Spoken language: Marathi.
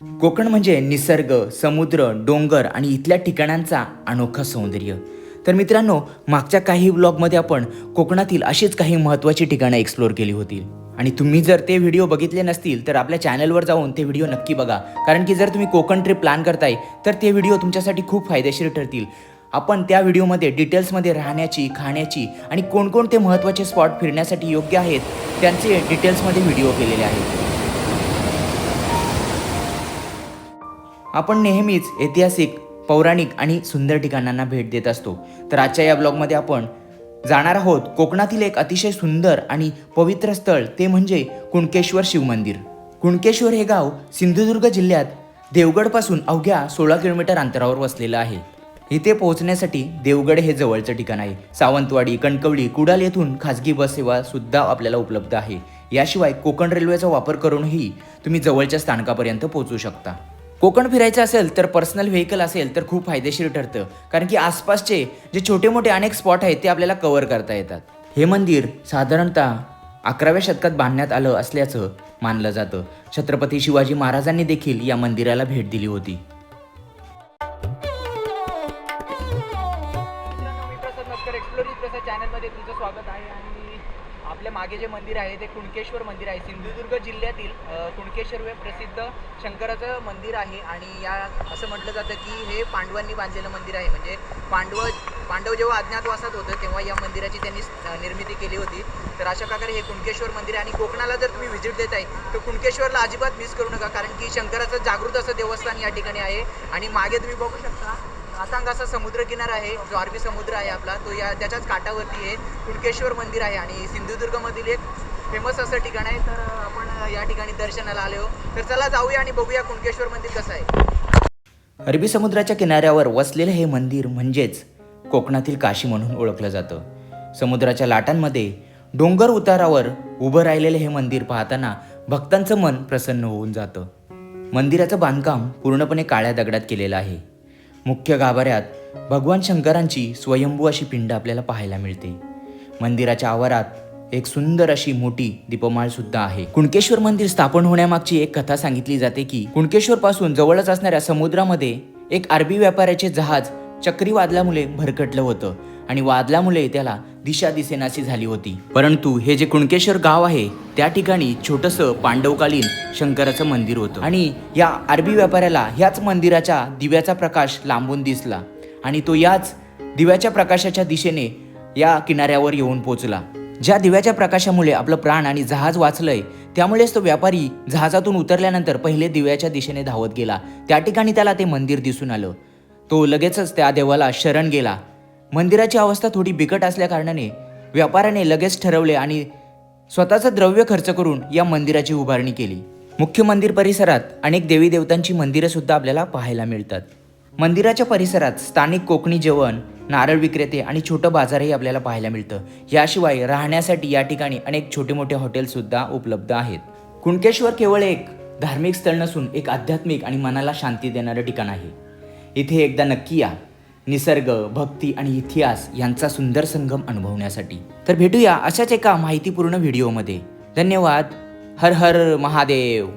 कोकण म्हणजे निसर्ग समुद्र डोंगर आणि इथल्या ठिकाणांचा अनोखा सौंदर्य. तर मित्रांनो मागच्या काही ब्लॉगमध्ये आपण कोकणातील अशीच काही महत्त्वाची ठिकाणं एक्सप्लोर केली होती आणि तुम्ही जर ते व्हिडिओ बघितले नसतील तर आपल्या चॅनलवर जाऊन ते व्हिडिओ नक्की बघा. कारण की जर तुम्ही कोकण ट्रिप प्लॅन करताय तर ते व्हिडिओ तुमच्यासाठी खूप फायदेशीर ठरतील. आपण त्या व्हिडिओमध्ये डिटेल्समध्ये राहण्याची खाण्याची आणि कोणकोणते महत्त्वाचे स्पॉट फिरण्यासाठी योग्य आहेत त्यांचे डिटेल्समध्ये व्हिडिओ केलेले आहेत. आपण नेहमीच ऐतिहासिक पौराणिक आणि सुंदर ठिकाणांना भेट देत असतो. तर आजच्या या ब्लॉगमध्ये आपण जाणार आहोत कोकणातील एक अतिशय सुंदर आणि पवित्र स्थळ ते म्हणजे कुणकेश्वर शिवमंदिर कुणकेश्वर हे गाव सिंधुदुर्ग जिल्ह्यात देवगडपासून अवघ्या सोळा किलोमीटर अंतरावर वसलेलं आहे. इथे पोहोचण्यासाठी देवगड हे जवळचं ठिकाण आहे. सावंतवाडी कणकवली कुडाल येथून खाजगी बस सेवा सुद्धा आपल्याला उपलब्ध आहे. याशिवाय कोकण रेल्वेचा वापर करूनही तुम्ही जवळच्या स्थानकापर्यंत पोहोचू शकता. कोकण फिरायचं असेल तर पर्सनल व्हेकल असेल तर खूप फायदेशीर ठरतं. कारण की आसपासचे जे छोटे मोठे अनेक स्पॉट आहेत ते आपल्याला कव्हर करता येतात. हे मंदिर साधारणतः अकराव्या शतकात बांधण्यात आलं असल्याचं मानलं जातं. छत्रपती शिवाजी महाराजांनी देखील या मंदिराला भेट दिली होती. चॅनलमध्ये तुमचं स्वागत आहे आणि आपल्या मागे जे मंदिर आहे ते कुणकेश्वर मंदिर आहे. सिंधुदुर्ग जिल्ह्यातील कुणकेश्वर हे प्रसिद्ध शंकराचं मंदिर आहे आणि या असं म्हटलं जातं की हे पांडवांनी बांधलेलं मंदिर आहे. म्हणजे पांडव पांडव जेव्हा अज्ञातवासात होतं तेव्हा या मंदिराची त्यांनी निर्मिती केली होती. तर अशा प्रकारे हे कुणकेश्वर मंदिर आहे आणि कोकणाला जर तुम्ही व्हिजिट देत आहे तर कुणकेश्वरला अजिबात मिस करू नका कारण की शंकराचं जागृत असं देवस्थान या ठिकाणी आहे. आणि मागे तुम्ही बघू शकता अथांग असा समुद्रकिनारा आहे जो अरबी समुद्र आहे आपला तो या त्याच्याच काठावरती आहे कुणकेश्वर मंदिर आहे आणि सिंधुदुर्गमधील एक फेमस असं ठिकाण आहे. तर आपण या ठिकाणी दर्शनाला आलो. तर चला जाऊया आणि बघूया कुणकेश्वर मंदिर कसं आहे. अरबी समुद्राच्या किनाऱ्यावर वसलेलं हे मंदिर म्हणजेच कोकणातील काशी म्हणून ओळखलं जातं. समुद्राच्या लाटांमध्ये डोंगर उतारावर उभं राहिलेलं हे मंदिर पाहताना भक्तांचं मन प्रसन्न होऊन जातं. मंदिराचं बांधकाम पूर्णपणे काळ्या दगडात केलेलं आहे. मुख्य गाभाऱ्यात भगवान शंकरांची स्वयंभू अशी पिंड आपल्याला पाहायला मिळते. मंदिराच्या आवारात एक सुंदर अशी मोठी दीपमाळ सुद्धा आहे. कुणकेश्वर मंदिर स्थापन होण्यामागची एक कथा सांगितली जाते की कुणकेश्वर पासून जवळच असणाऱ्या समुद्रामध्ये एक अरबी व्यापाऱ्याचे जहाज चक्रीवादलामुळे भरकटलं होतं आणि वादलामुळे त्याला दिशा दिसेनाशी झाली होती. परंतु हे जे कुणकेश्वर गाव आहे त्या ठिकाणी छोटंसं पांडवकालीन शंकराचं मंदिर होतं. आणि या अरबी व्यापाऱ्याला ह्याच मंदिराच्या दिव्याचा प्रकाश लांबून दिसला. आणि तो याच दिव्याच्या प्रकाशाच्या दिशेने या किनाऱ्यावर येऊन पोचला. ज्या दिव्याच्या प्रकाशामुळे आपलं प्राण आणि जहाज वाचलंय त्यामुळेच तो व्यापारी जहाजातून उतरल्यानंतर पहिले दिव्याच्या दिशेने धावत गेला. त्या ठिकाणी त्याला ते मंदिर दिसून आलं. तो लगेचच त्या देवाला शरण गेला. मंदिराची अवस्था थोडी बिकट असल्याकारणाने व्यापाऱ्याने लगेच ठरवले आणि स्वतःचं द्रव्य खर्च करून या मंदिराची उभारणी केली. मुख्य मंदिर परिसरात अनेक देवी देवतांची मंदिरंसुद्धा आपल्याला पाहायला मिळतात. मंदिराच्या परिसरात स्थानिक कोकणी जेवण नारळ विक्रेते आणि छोटं बाजारही आपल्याला पाहायला मिळतं. याशिवाय राहण्यासाठी या ठिकाणी अनेक छोटे मोठे हॉटेलसुद्धा उपलब्ध आहेत. कुणकेश्वर केवळ एक धार्मिक स्थळ नसून एक आध्यात्मिक आणि मनाला शांती देणारं ठिकाण आहे. इथे एकदा नक्की या. निसर्ग भक्ती आणि इतिहास यांचा सुंदर संगम अनुभवण्यासाठी. तर भेटूया अशाच एका माहितीपूर्ण व्हिडिओमध्ये. धन्यवाद. हर हर महादेव.